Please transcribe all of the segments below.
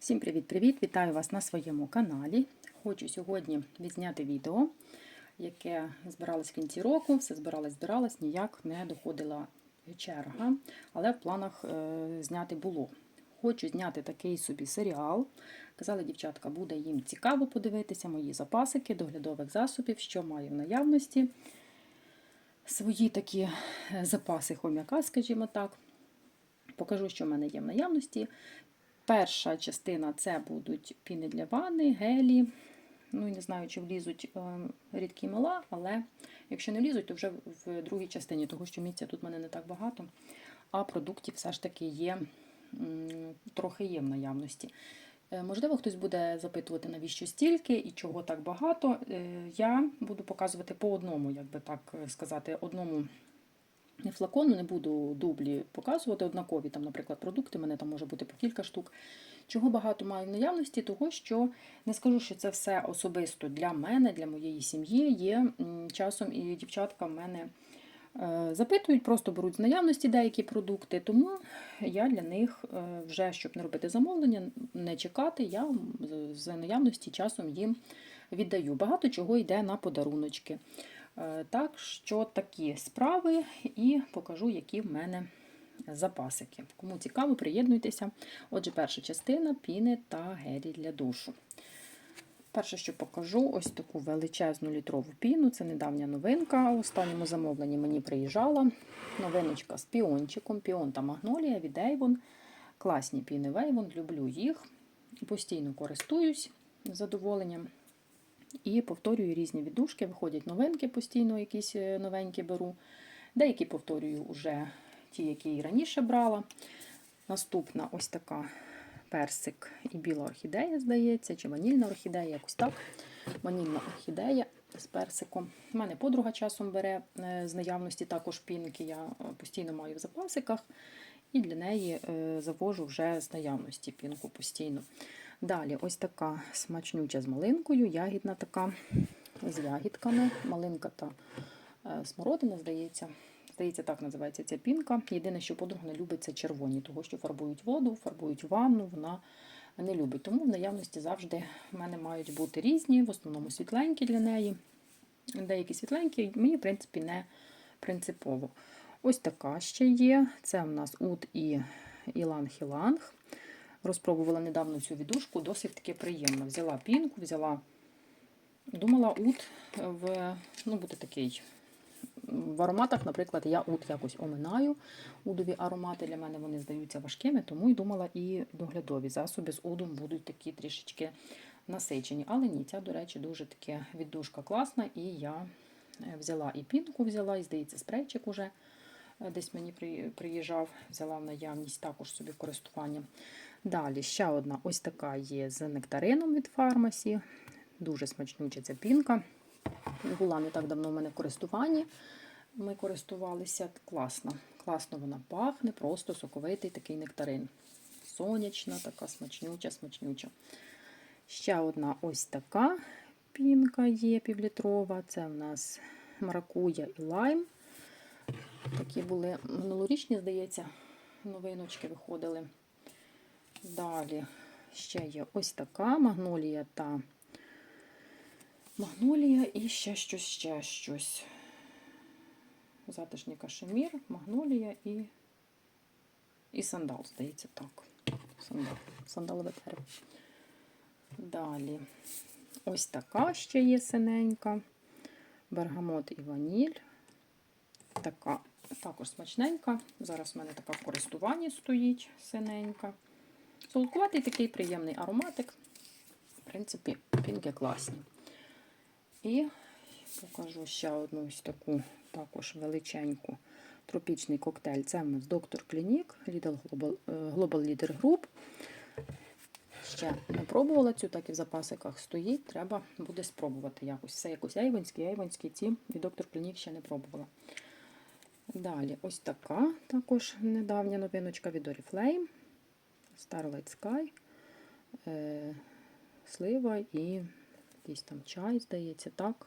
Всім привіт-привіт! Вітаю вас на своєму каналі. Хочу сьогодні відзняти відео, яке збиралось в кінці року, все збиралось, збиралось, ніяк не доходила черга, але в планах е, зняти було. Хочу зняти такий собі серіал. Казали, дівчатка, буде їм цікаво подивитися мої запасики доглядових засобів, що маю в наявності. Свої такі е, запаси хом'яка, скажімо так. Покажу, що в мене є в наявності. Перша частина це будуть піни для ванни, гелі. Ну, і не знаю, чи влізуть е, рідкі мила, але якщо не влізуть, то вже в другій частині, того що місця тут в мене не так багато. А продуктів все ж таки є, трохи є в наявності. Е, Можливо, хтось буде запитувати, навіщо стільки і чого так багато. Е, Я буду показувати по одному, як би так сказати, одному флакону, не буду дублі показувати, однакові, там, наприклад, продукти, мене там може бути по кілька штук. Чого багато маю в наявності, того що не скажу, що це все особисто для мене, для моєї сім'ї. Є часом і дівчатка в мене е, запитують, просто беруть з наявності деякі продукти. Тому я для них е, вже, щоб не робити замовлення, не чекати, я з наявності часом їм віддаю. Багато чого йде на подаруночки. Е, Так що такі справи і покажу, які в мене запасики. Кому цікаво, приєднуйтеся. Отже, перша частина піни та гелі для душу. Перше, що покажу, ось таку величезну літрову піну. Це недавня новинка. У останньому замовленні мені приїжджала. Новиночка з піончиком, піон та магнолія від Avon. Класні піни Avon, люблю їх. Постійно користуюсь задоволенням. І повторюю різні віддушки, виходять новинки постійно, якісь е, новенькі беру. Деякі повторюю вже ті, які і раніше брала. Наступна ось така персик і біла орхідея, здається, чи ванільна орхідея, якось так. Ванільна орхідея з персиком. У мене подруга часом бере е, з наявності також пінки, я е, постійно маю в запасиках. І для неї завожу вже з наявності пінку постійно. Далі ось така смачнюча з малинкою, ягідна така з ягідками. Малинка та е, смородина, здається. Здається, так називається ця пінка. Єдине, що подруга не любить, це червоні, того що фарбують воду, фарбують ванну, вона не любить. Тому в наявності завжди в мене мають бути різні, в основному світленькі для неї. Деякі світленькі, мені, в принципі, не принципово. Ось така ще є. Це в нас ут і іланг-іланг. Розпробувала недавно цю відушку, досить таки приємно. Взяла пінку, взяла, думала, ут в, ну, буде такий. В ароматах, наприклад, я ут якось оминаю. Удові аромати для мене вони здаються важкими, тому і думала, і доглядові засоби з удом будуть такі трішечки насичені. Але ні, ця, до речі, дуже таки віддушка класна, і я е, взяла і пінку, взяла, і здається, спрейчик уже е, десь мені приїжджав, взяла в наявність також собі в користування. Далі ще одна ось така є з нектарином від фармасі. Дуже смачнюча ця пінка. Була не так давно в мене в користуванні. Ми користувалися класно. Класно вона пахне, просто соковитий такий нектарин. Сонячна, така смачнюча, смачнюча. Ще одна ось така пінка є півлітрова. Це в нас маракуя і лайм. Такі були минулорічні, здається, новиночки виходили. Далі ще є ось така магнолія та магнолія і ще щось, ще щось. Затишний кашемір, магнолія і, і сандал, здається, так. Сандал, сандалове дерево. Далі. Ось така ще є синенька. Бергамот і ваніль. Така також смачненька. Зараз в мене така в користуванні стоїть синенька. Солодкуватий такий приємний ароматик. В принципі, пінки класні. І покажу ще одну ось таку також величеньку тропічний коктейль. Це в нас доктор Клінік, Lidl Global, е, Global Leader Group. Ще не пробувала цю, так і в запасиках стоїть. Треба буде спробувати якось. Все якось айвонські, айвонські ці. І доктор Клінік ще не пробувала. Далі ось така також недавня новиночка від Oriflame. Starlight Sky, е, слива і якийсь там чай, здається, так.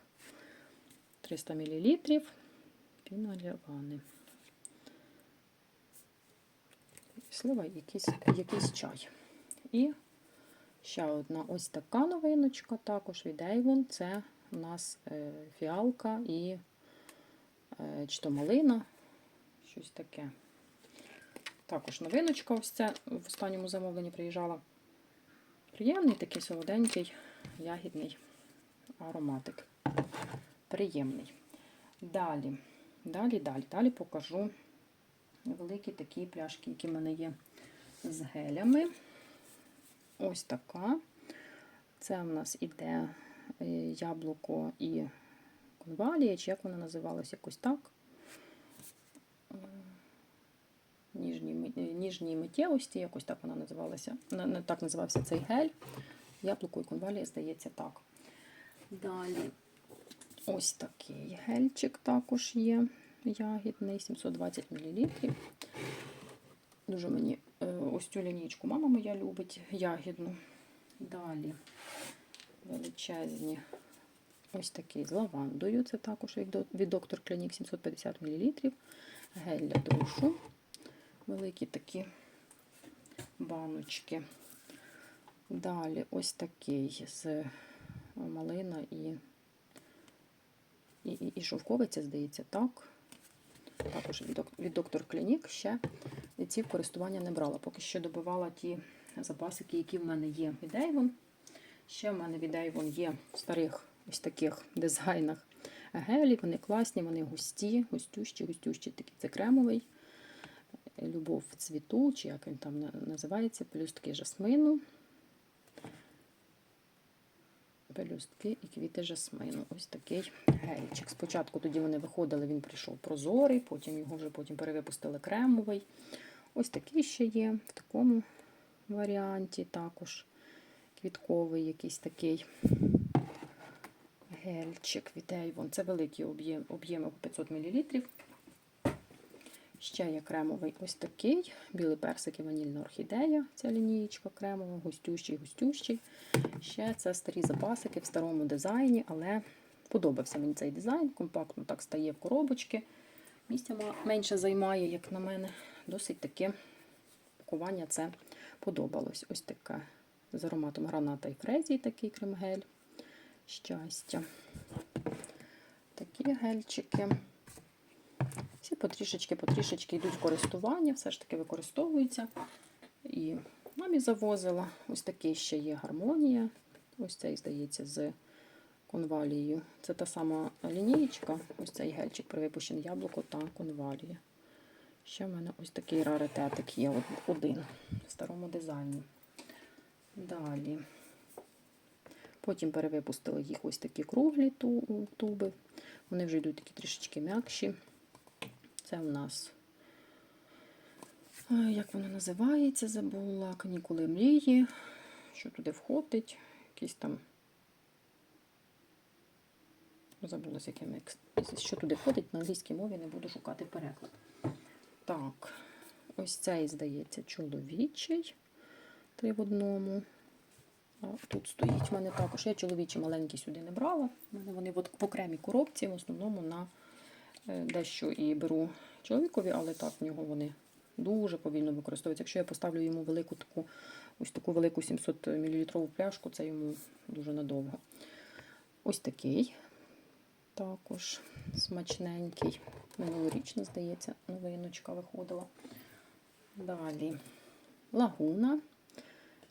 300 мл. Піна для. Слива і якийсь, якийсь чай. І Ще одна ось така новиночка, також від Avon. Це у нас е, фіалка і е, чи то малина, щось таке. Також новиночка, ось це в останньому замовленні приїжджала. Приємний такий солоденький, ягідний ароматик. Приємний. Далі, далі, далі, далі покажу великі такі пляшки, які в мене є з гелями. Ось така. Це в нас іде е, яблуко і конвалія, чи як вона називалась, якось так. Е, Ніжні, ми- е, ніжні миттєвості, якось так вона називалася. Так називався цей гель. Яблуко і конвалія, здається, так. Далі ось такий гельчик також є. Ягідний, 720 мл. Дуже мені е, ось цю лінійку мама моя любить ягідну. Далі величезні ось такий з лавандою. Це також від від доктор Клінік 750 мл. Гель для душу. Великі такі баночки. Далі ось такий з малина і, і, і, і шовковиця, здається, так. Також від, від доктор Клінік ще ці в користування не брала. Поки що добивала ті запасики, які в мене є від Avon. Ще в мене від Avon є в старих ось таких дизайнах гелі. Вони класні, вони густі, густющі, густющі такі. Це кремовий. Любов в цвіту, чи як він там називається, пелюстки жасмину. Пелюстки і квіти жасмину. Ось такий гельчик. Спочатку тоді вони виходили, він прийшов прозорий, потім його вже потім перевипустили кремовий. Ось такий ще є в такому варіанті також квітковий якийсь такий гельчик від Avon. Це великі об'єм- по 500 мл. Ще є кремовий ось такий, білий персик і ванільна орхідея. Ця лінієчка кремова, густющий, густющий. Ще це старі запасики в старому дизайні, але подобався мені цей дизайн. Компактно так стає в коробочки. Місця менше займає, як на мене. Досить таке пакування це подобалось. Ось таке з ароматом граната і фрезії, такий крем-гель. Щастя. Такі гельчики. Всі потрішечки, потрішечки йдуть в користування, все ж таки використовуються. І мамі завозила. Ось такий ще є гармонія. Ось цей, здається, з конвалією. Це та сама лінієчка, ось цей гельчик при випущене яблуко та конвалія. Ще в мене ось такий раритетик є один в старому дизайні. Далі. Потім перевипустили їх ось такі круглі туби. Вони вже йдуть такі трішечки м'якші. Це в нас, е, як воно називається, забула, канікули мрії. Що туди входить? Якісь там. Забулася, яке мікс. Що туди входить, на англійській мові не буду шукати переклад. Так, ось цей, здається, чоловічий. Три в одному. А тут стоїть в мене також. Я чоловічі маленькі сюди не брала. У мене вони в окремій коробці, в основному на дещо і беру чоловікові, але так в нього вони дуже повільно використовуються. Якщо я поставлю йому велику таку, ось таку велику 700 мл пляшку, це йому дуже надовго. Ось такий також смачненький. Минулорічно, здається, новиночка виходила. Далі лагуна.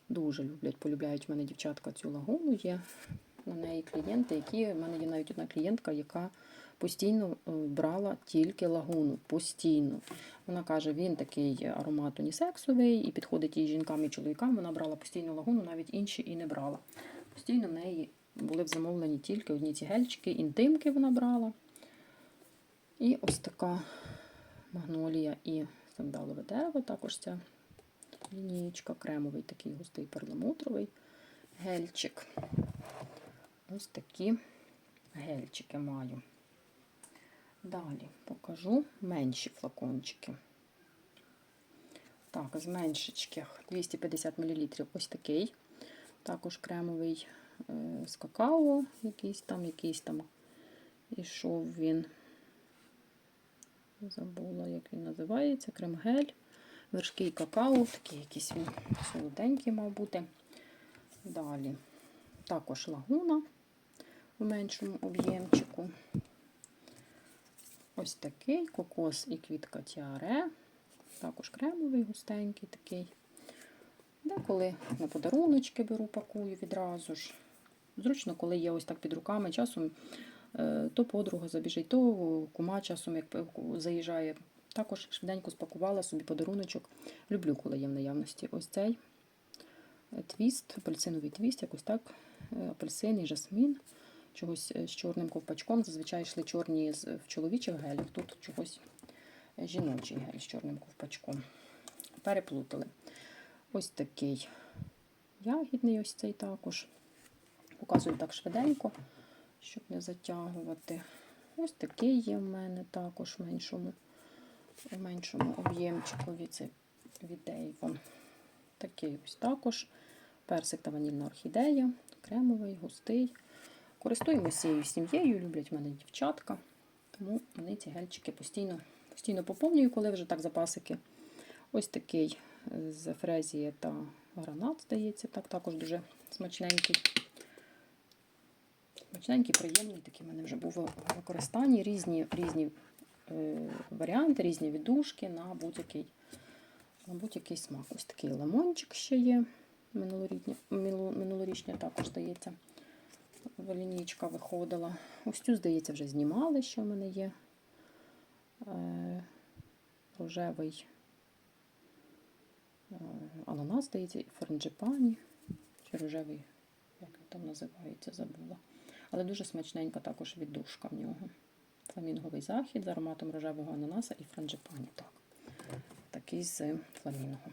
Дуже люблять, полюбляють в мене дівчатка цю лагуну. Є на неї клієнти, які в мене є навіть одна клієнтка, яка постійно е, брала тільки лагуну. Постійно. Вона каже, він такий аромат унісексовий і підходить і жінкам, і чоловікам. Вона брала постійно лагуну, навіть інші і не брала. Постійно в неї були в замовленні тільки одні ці гельчики, інтимки вона брала. І ось така магнолія і сандалове дерево, також ця лінієчка, кремовий такий густий перламутровий гельчик. Ось такі гельчики маю. Далі покажу менші флакончики. Так, з меншечких 250 мл ось такий. Також кремовий е, з какао, якийсь там, якийсь там ішов він. Забула, як він називається. Крем-гель. Вершки і какао, такий якийсь він солоденький мав бути. Далі також лагуна у меншому об'ємчику. Ось такий кокос і квітка тіаре. Також кремовий, густенький такий. Деколи на подаруночки беру, пакую відразу ж. Зручно, коли є ось так під руками. Часом е, то подруга забіжить, то кума часом як заїжджає. Також швиденько спакувала собі подаруночок. Люблю, коли є в наявності. Ось цей е, твіст, апельсиновий твіст, якось так. Е, Апельсин і жасмін. Чогось е, з чорним ковпачком. Зазвичай йшли чорні в чоловічих гелях. Тут чогось е, жіночий гель з чорним ковпачком. Переплутали. Ось такий ягідний, ось цей також. Показую так швиденько, щоб не затягувати. Ось такий є в мене також в меншому, в меншому об'ємчикові. Це від. Такий ось також. Персик та ванільна орхідея, кремовий, густий. Користуємося цією сім'єю, люблять в мене дівчатка. Тому вони ці гельчики постійно, постійно поповнюю, коли вже так запасики. Ось такий е, з фрезії та гранат, здається, так також дуже смачненький. Смачненький, приємний, такий в мене вже був у використанні. Різні, різні е, варіанти, різні віддушки на будь-який на будь-який смак. Ось такий лимончик ще є. Минулорічня також, здається, лінійка виходила. Ось цю, здається, вже знімали, що в мене є. Е, рожевий е, ананас, здається, і франджипані. Чи рожевий, як він там називається, забула. Але дуже смачненька також віддушка в нього. Фламінговий захід з ароматом рожевого ананаса і франджипані. Так. Такий з фламінго.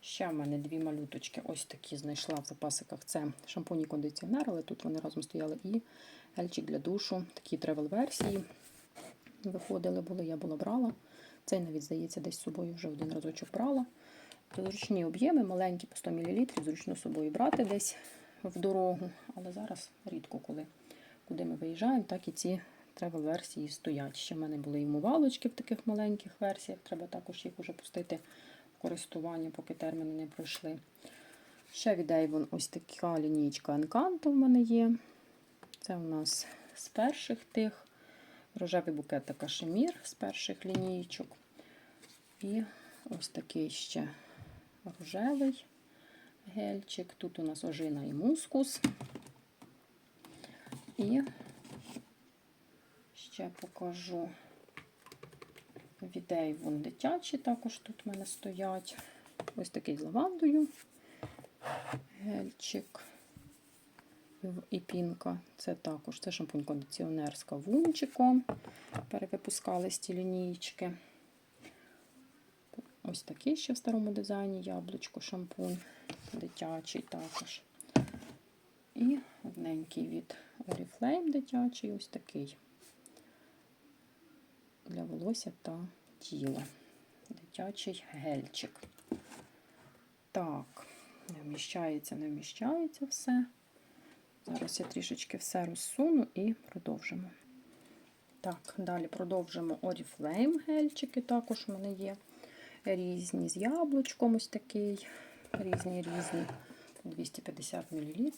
Ще в мене дві малюточки. Ось такі знайшла в запасиках. Це шампунь і кондиціонер, але тут вони разом стояли. І гельчик для душу. Такі тревел-версії виходили, були, я була брала. Цей навіть, здається, десь з собою вже один разочок брала. Зручні об'єми, маленькі по 100 мл, зручно з собою брати десь в дорогу. Але зараз рідко, коли куди ми виїжджаємо, так і ці тревел-версії стоять. Ще в мене були і мувалочки в таких маленьких версіях. Треба також їх уже пустити користування, поки терміни не пройшли. Ще від Avon ось така лінійка Encanto в мене є. Це у нас з перших тих. Рожевий букет та кашемір з перших лінійочок. І ось такий ще рожевий гельчик. Тут у нас ожина і мускус. І ще покажу від Avon дитячі також тут в мене стоять. Ось такий з лавандою гельчик і пінка. Це також це шампунь-кондиціонер з кавунчиком. Перевипускали з ті лінійки. Ось такий ще в старому дизайні яблучко, шампунь дитячий також. І одненький від Oriflame дитячий, ось такий для волосся та тіла. Дитячий гельчик. Так, не вміщається, не вміщається все. Зараз я трішечки все розсуну і продовжимо. Так, далі продовжимо Oriflame гельчики. Також у мене є різні з яблучком, ось такий, різні різні 250 мл.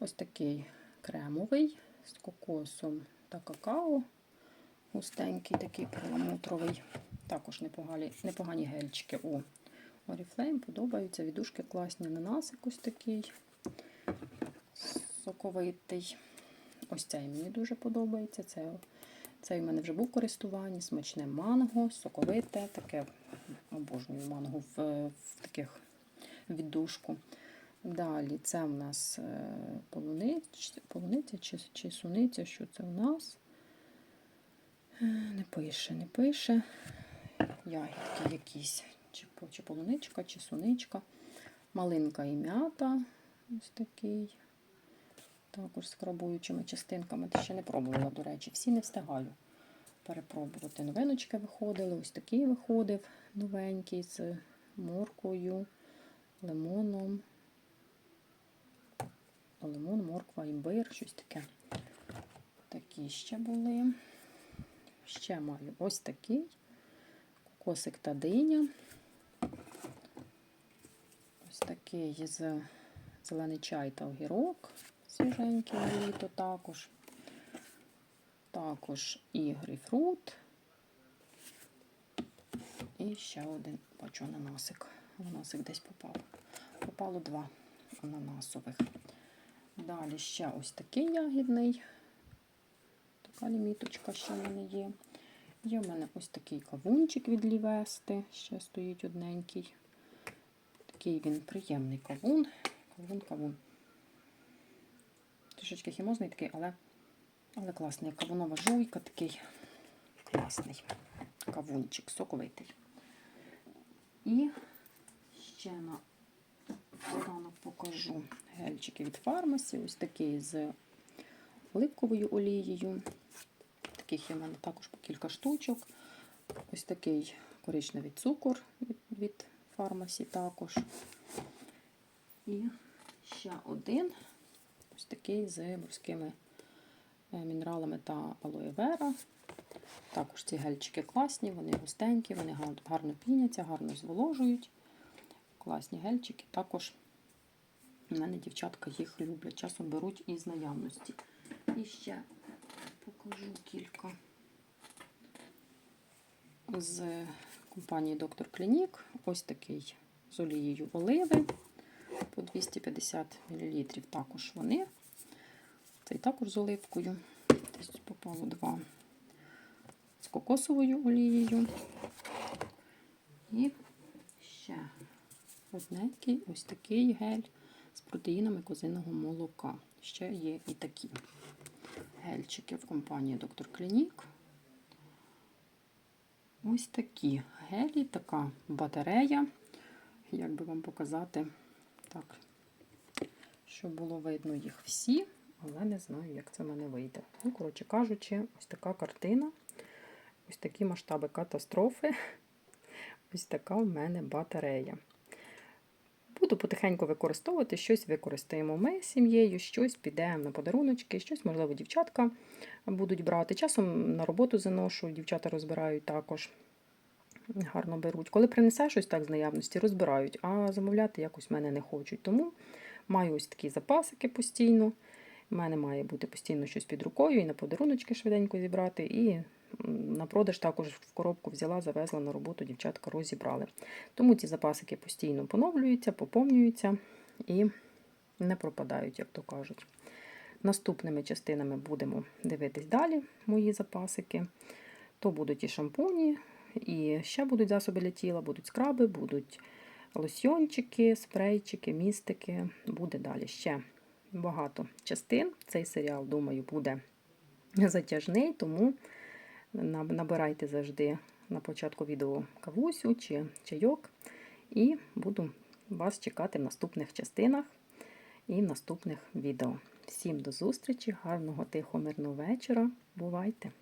Ось такий кремовий з кокосом та какао. Густенький, такий перламутровий. Також непогані, непогані гельчики у Oriflame. Подобаються. Відушки класні ананасик ось такий соковитий. Ось цей мені дуже подобається. Це, цей в мене вже був в користуванні. Смачне манго, соковите, таке обожнюю манго в, в таких віддушку. Далі це у нас е, полуниць, полуниця чи, чи суниця, що це у нас? Е, Не пише, не пише. Ягідки якісь, чи, чи полуничка, чи суничка. Малинка і м'ята. Ось такий. Також з крабуючими частинками. Та ще не пробувала, до речі. Всі не встигаю перепробувати. Новиночки виходили. Ось такий виходив новенький з морквою, лимоном. Лимон, морква, імбир, щось таке. Такі ще були. Ще маю ось такий. Кокосик та диня. Ось такий з зелений чай та огірок. Свіженький на літо також. Також і грейпфрут. І ще один, бачу, ананасик. Ананасик десь попав. Попало два ананасових. Далі ще ось такий ягідний. Така ліміточка ще в мене є. Є в мене ось такий кавунчик від Лівести, ще стоїть одненький. Такий він приємний кавун. Кавун, кавун. Трішечки хімозний такий, але, але класний. Кавунова жуйка такий класний. Кавунчик, соковитий. І ще на ранок покажу гельчики від фармасі. Ось такий з оливковою олією. Таких є в мене також по кілька штучок. Ось такий коричневий цукор від, від фармасі також. І ще один ось такий з морськими е, мінералами та алоє вера. Також ці гельчики класні, вони густенькі, вони гарно піняться, гарно зволожують. Класні гельчики. Також у мене дівчатка їх люблять, часом беруть із наявності. І ще покажу кілька з компанії Доктор Клінік. Ось такий з олією оливи по 250 мл. Також вони. Цей також з оливкою. Десь попало два. З кокосовою олією. І ще одненький ось такий гель з протеїнами козиного молока. Ще є і такі гельчики в компанії Доктор Клінік. Ось такі гелі, така батарея. Як би вам показати, так, щоб було видно їх всі, але не знаю, як це в мене вийде. Ну, коротше кажучи, ось така картина, ось такі масштаби катастрофи. Ось така в мене батарея. Буду потихеньку використовувати, щось використаємо ми з сім'єю, щось піде на подаруночки, щось, можливо, дівчатка будуть брати. Часом на роботу заношу, дівчата розбирають також. Гарно беруть. Коли принесе щось так з наявності, розбирають, а замовляти якось в мене не хочуть. Тому маю ось такі запасики постійно. У мене має бути постійно щось під рукою, і на подаруночки швиденько зібрати, і на продаж також в коробку взяла, завезла на роботу, дівчатка розібрали. Тому ці запасики постійно поновлюються, поповнюються і не пропадають, як то кажуть. Наступними частинами будемо дивитись далі мої запасики. То будуть і шампуні, і ще будуть засоби для тіла, будуть скраби, будуть лосьйончики, спрейчики, містики. Буде далі ще багато частин. Цей серіал, думаю, буде затяжний, тому набирайте завжди на початку відео кавусю чи чайок. І буду вас чекати в наступних частинах і в наступних відео. Всім до зустрічі, гарного тихо, мирного вечора. Бувайте!